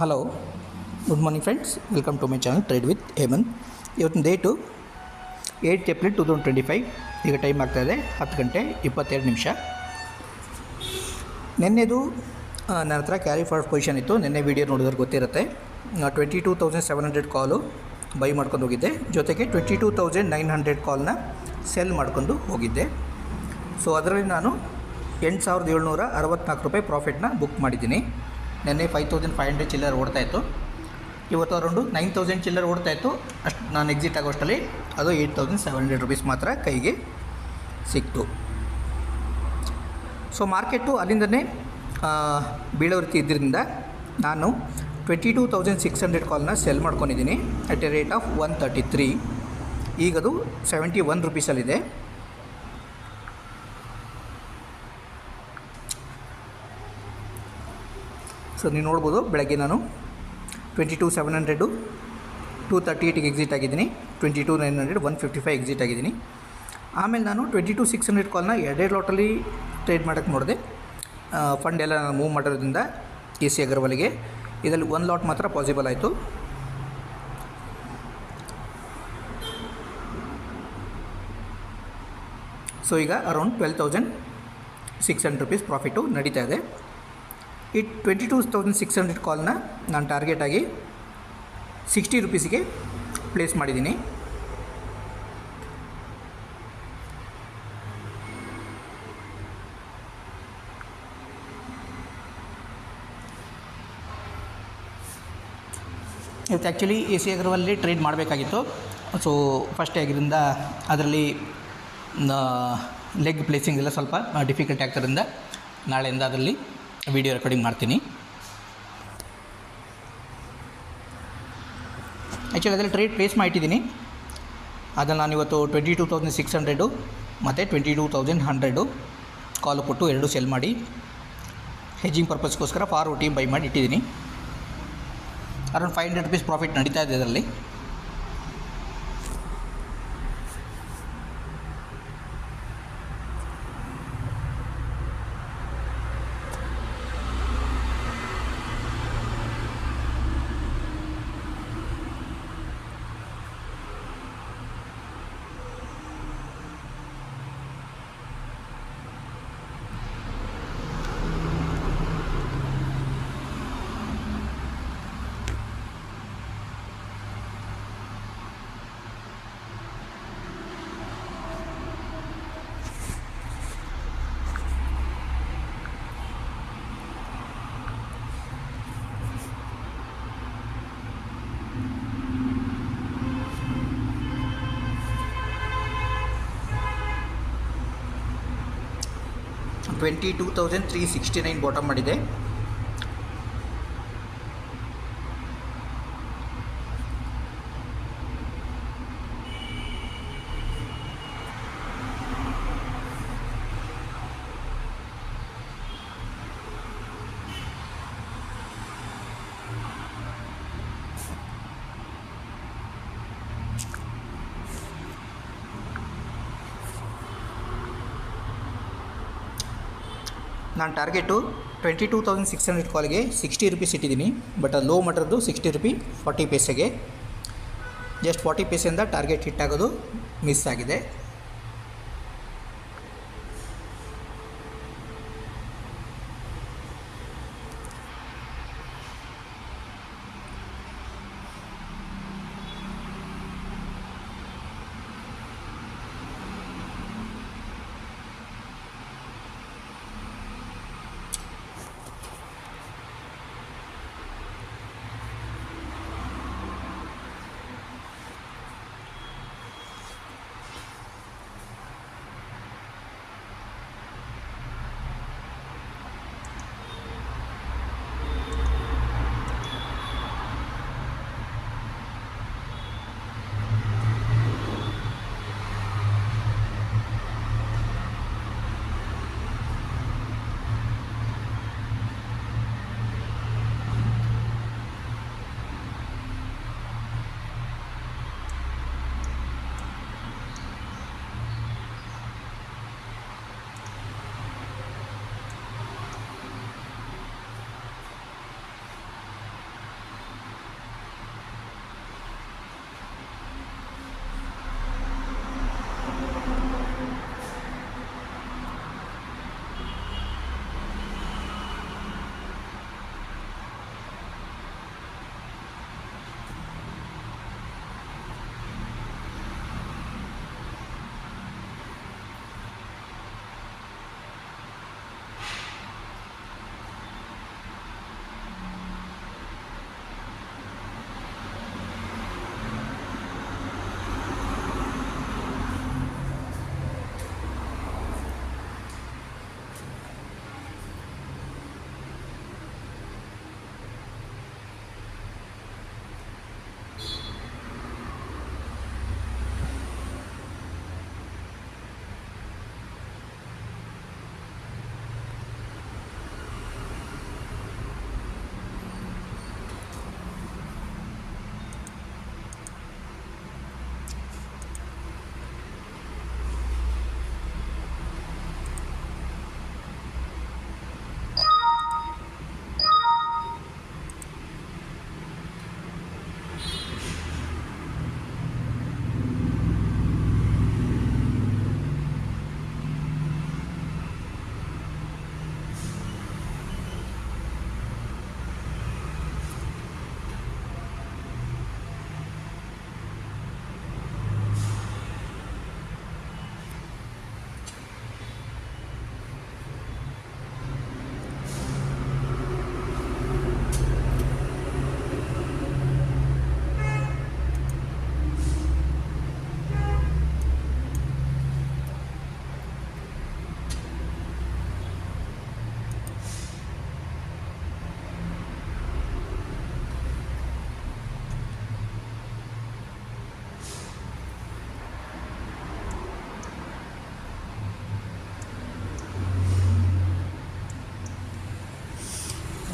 Hello good morning friends welcome to my channel trade with Hemant ಇವತ್ತಿನ date eight April two thousand twenty five ಈಗ time ಆಗ್ತಾಯಿದೆ ಹತ್ತು ಗಂಟೆ ಇಪ್ಪತ್ತೆರಡು ನಿಮಿಷ. ನಿನ್ನೆದು ನನ್ನ ಹತ್ರ ಕ್ಯಾರಿ ಫಾರ್ಡ್ ಪೊಸಿಷನ್ ಇತ್ತು. ನಿನ್ನೆ ವಿಡಿಯೋ ನೋಡಿದ್ರೆ ಗೊತ್ತಿರುತ್ತೆ. Twenty two thousand seven hundred call buy ಮಾಡ್ಕೊಂಡು ಹೋಗಿದ್ದೆ. ಜೊತೆಗೆ twenty two thousand nine hundred ಕಾಲ್ನ sell ಮಾಡ್ಕೊಂಡು ಹೋಗಿದ್ದೆ. ಸೊ ಅದರಲ್ಲಿ ನಾನು ಎಂಟು ಸಾವಿರದ ಏಳ್ನೂರ ಅರವತ್ತ್ನಾಲ್ಕು ರೂಪಾಯಿ ಪ್ರಾಫಿಟ್ನ ಬುಕ್ ಮಾಡಿದ್ದೀನಿ. ನಿನ್ನೆ ಫೈವ್ ತೌಸಂಡ್ ಫೈವ್ ಹಂಡ್ರೆಡ್ ಚಿಲ್ಲರ್ ಓಡ್ತಾ ಇತ್ತು. ಇವತ್ತು ಅರೌಂಡು ನೈನ್ ತೌಸಂಡ್ ಚಿಲ್ಲರ್ ಓಡ್ತಾ ಇತ್ತು. ಅಷ್ಟು ನಾನು ಎಕ್ಸಿಟ್ ಆಗೋಷ್ಟರಲ್ಲಿ ಅದು eight thousand seven hundred rupees ಮಾತ್ರ ಕೈಗೆ ಸಿಕ್ತು. ಸೊ ಮಾರ್ಕೆಟು ಅಲ್ಲಿಂದನೇ ಬೀಳೋ ರೀತಿ ಇದ್ದರಿಂದ ನಾನು twenty two thousand six hundred ಕಾಲ್ನ sell ಮಾಡ್ಕೊಂಡಿದ್ದೀನಿ at a rate of one thirty three ಈಗದು seventy one ರುಪೀಸಲ್ಲಿದೆ ಸೊ ನೀವು ನೋಡ್ಬೋದು, ಬೆಳಗ್ಗೆ ನಾನು twenty two seven hundred two thirty ಏಯ್ಟಿಗೆ exit ಆಗಿದ್ದೀನಿ. Twenty two nine hundred one fifty five exit ಆಗಿದ್ದೀನಿ. ಆಮೇಲೆ ನಾನು ಟ್ವೆಂಟಿ ಟು ಸಿಕ್ಸ್ ಹಂಡ್ರೆಡ್ ಕಾಲ್ನ ಎರಡೆರಡು ಲಾಟಲ್ಲಿ ಟ್ರೇಡ್ ಮಾಡೋಕ್ಕೆ ನೋಡಿದೆ. ಫಂಡ್ ಎಲ್ಲ ನಾನು ಮೂವ್ ಮಾಡೋದ್ರಿಂದ ಕೆ ಸಿ ಅಗರ್ವಾಲಿಗೆ ಇದರಲ್ಲಿ ಒಂದು ಲಾಟ್ ಮಾತ್ರ ಪಾಸಿಬಲ್ ಆಯಿತು. ಸೊ ಈಗ around twelve thousand six hundred rupees profit ನಡೀತಾ ಇದೆ. ಈ twenty two thousand six hundred ಕಾಲ್ನ ನಾನು ಟಾರ್ಗೆಟ್ ಆಗಿ ಸಿಕ್ಸ್ಟಿ ರುಪೀಸಿಗೆ ಪ್ಲೇಸ್ ಮಾಡಿದ್ದೀನಿ. ಇವತ್ತು ಆ್ಯಕ್ಚುಲಿ ಎ ಸಿ ಅಗರ್ವಲ್ಲಿ ಟ್ರೇಡ್ ಮಾಡಬೇಕಾಗಿತ್ತು. ಸೊ ಫಸ್ಟ್ ಆಗಿದ್ದರಿಂದ ಅದರಲ್ಲಿ ಲೆಗ್ ಪ್ಲೇಸಿಂಗ್ ಎಲ್ಲ ಸ್ವಲ್ಪ ಡಿಫಿಕಲ್ಟ್ ಆಗ್ತದ್ರಿಂದ ನಾಳೆಯಿಂದ ಅದರಲ್ಲಿ ವಿಡಿಯೋ ರೆಕಾರ್ಡಿಂಗ್ ಮಾಡ್ತೀನಿ. ಆ್ಯಕ್ಚುಲಿ ಅದರಲ್ಲಿ ಟ್ರೇಡ್ ಪ್ಲೇಸ್ ಮಾಡಿಟ್ಟಿದ್ದೀನಿ ಅದನ್ನು ನಾನು ಇವತ್ತು twenty two thousand six hundred ಮತ್ತು twenty two thousand hundred call ಕೊಟ್ಟು ಎರಡು ಸೆಲ್ ಮಾಡಿ. ಹೆಜ್ಜಿಂಗ್ ಪರ್ಪಸ್ಗೋಸ್ಕರ ಫಾರ್ ಒ ಬೈ ಮಾಡಿ ಇಟ್ಟಿದ್ದೀನಿ. Around five hundred rupees profit ನಡೀತಾ ಇದೆ ಅದರಲ್ಲಿ. Twenty two thousand three sixty nine bottom ಮಾಡಿದೆ. ನಾನು target twenty two thousand six hundred ಕಾಲ್ಗೆ sixty rupees ಇಟ್ಟಿದ್ದೀನಿ, ಬಟ್ ಅದು ಲೋ ಮಟ್ರದ್ದು ಸಿಕ್ಸ್ಟಿ ರುಪಿ ಫಾರ್ಟಿ ಪೈಸೆಗೆ. ಜಸ್ಟ್ ಫಾರ್ಟಿ ಪೇಸಿಂದ ಟಾರ್ಗೆಟ್ ಹಿಟ್ ಆಗೋದು ಮಿಸ್ ಆಗಿದೆ.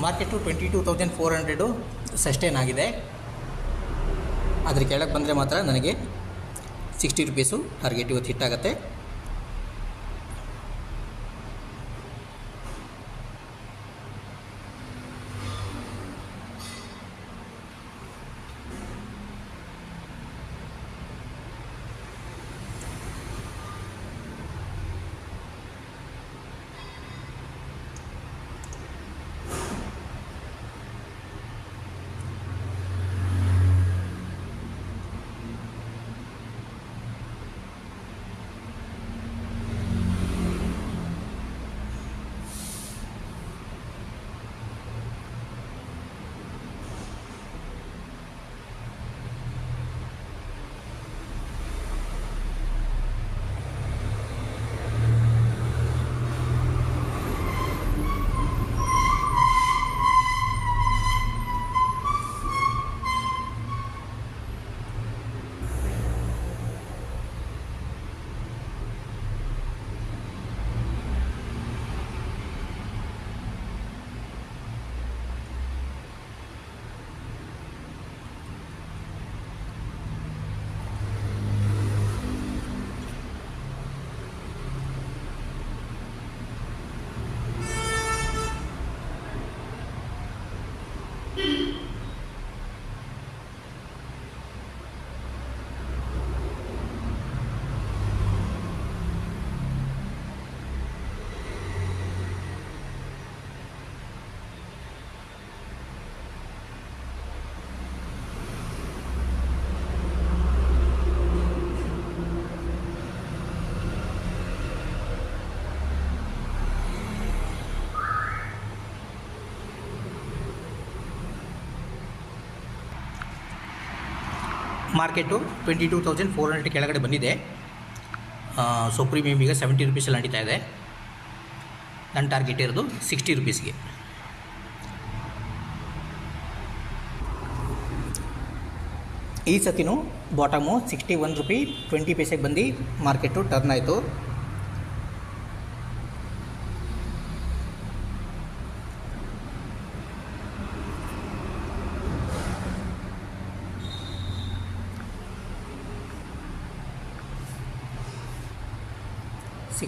Market twenty two thousand four hundred sustain ಆಗಿದೆ. ಅದ್ರ ಕೆಳಗೆ ಬಂದರೆ ಮಾತ್ರ ನನಗೆ ಸಿಕ್ಸ್ಟಿ ರುಪೀಸು ಟಾರ್ಗೆಟ್ ಇವತ್ತು hit market twenty two thousand four hundred ಕೆಳಗಡೆ ಬಂದಿದೆ. ಸೊ ಪ್ರೀಮಿಯಮ್ ಈಗ ಸೆವೆಂಟಿ ರುಪೀಸಲ್ಲಿ ನಡೀತಾ ಇದೆ. ನನ್ನ ಟಾರ್ಗೆಟ್ ಇರೋದು ಸಿಕ್ಸ್ಟಿ ರುಪೀಸ್ಗೆ ಈ ಸತಿನೂ bottom sixty one rupee twenty ಪೈಸೆಗೆ ಬಂದು ಮಾರ್ಕೆಟು ಟರ್ನ್ ಆಯಿತು.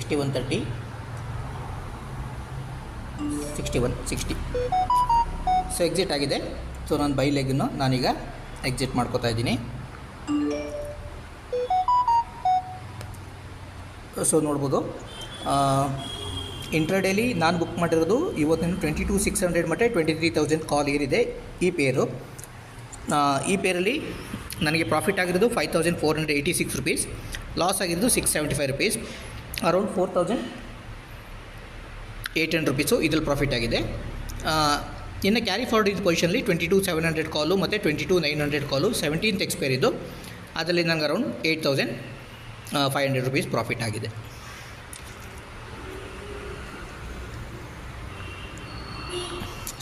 Sixty one thirty sixty one sixty so exit ಆಗಿದೆ. ಸೊ ನಾನು ಬೈ ಲೆಗ್ನು ನಾನೀಗ ಎಕ್ಸಿಟ್ ಮಾಡ್ಕೋತಾ ಇದ್ದೀನಿ. ಸೊ ನೋಡ್ಬೋದು. ಇಂಟ್ರಡೇಲಿ ನಾನು ಬುಕ್ ಮಾಡಿರೋದು ಇವತ್ತಿನ ಟ್ವೆಂಟಿ ಟು ಸಿಕ್ಸ್ ಹಂಡ್ರೆಡ್ ಮತ್ತು ಟ್ವೆಂಟಿ ತ್ರೀ ತೌಸಂಡ್ ಕಾಲ್ ಏರಿದೆ ಈ ಪೇರು ಈ ಪೇರಲ್ಲಿ ನನಗೆ ಪ್ರಾಫಿಟ್ ಆಗಿರೋದು five thousand four hundred eighty six rupees loss ಆಗಿರೋದು six seventy five rupees around four thousand eight hundred rupees ಇದ್ರಲ್ಲಿ ಪ್ರಾಫಿಟ್ ಆಗಿದೆ. ಇನ್ನು ಕ್ಯಾರಿ ಫಾರ್ವರ್ಡ್ ಇದು ಪೊಸಿಷನಲ್ಲಿ twenty two seven hundred call ಮತ್ತು twenty two nine hundred call seventeenth expire ಇದು ಅದರಲ್ಲಿ ನಂಗೆ around eight thousand five hundred rupees profit ಆಗಿದೆ.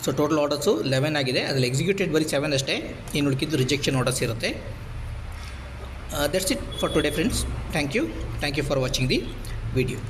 So total orders eleven ಆಗಿದೆ. ಅದರಲ್ಲಿ ಎಕ್ಸಿಕ್ಯೂಟೆಡ್ ಬರೀ ಸೆವೆನ್ ಅಷ್ಟೇ. ಇನ್ನು ಹುಡುಕಿದ್ದು ರಿಜೆಕ್ಷನ್ ಆರ್ಡರ್ಸ್ ಇರುತ್ತೆ. That's it for today friends thank you thank you for watching the video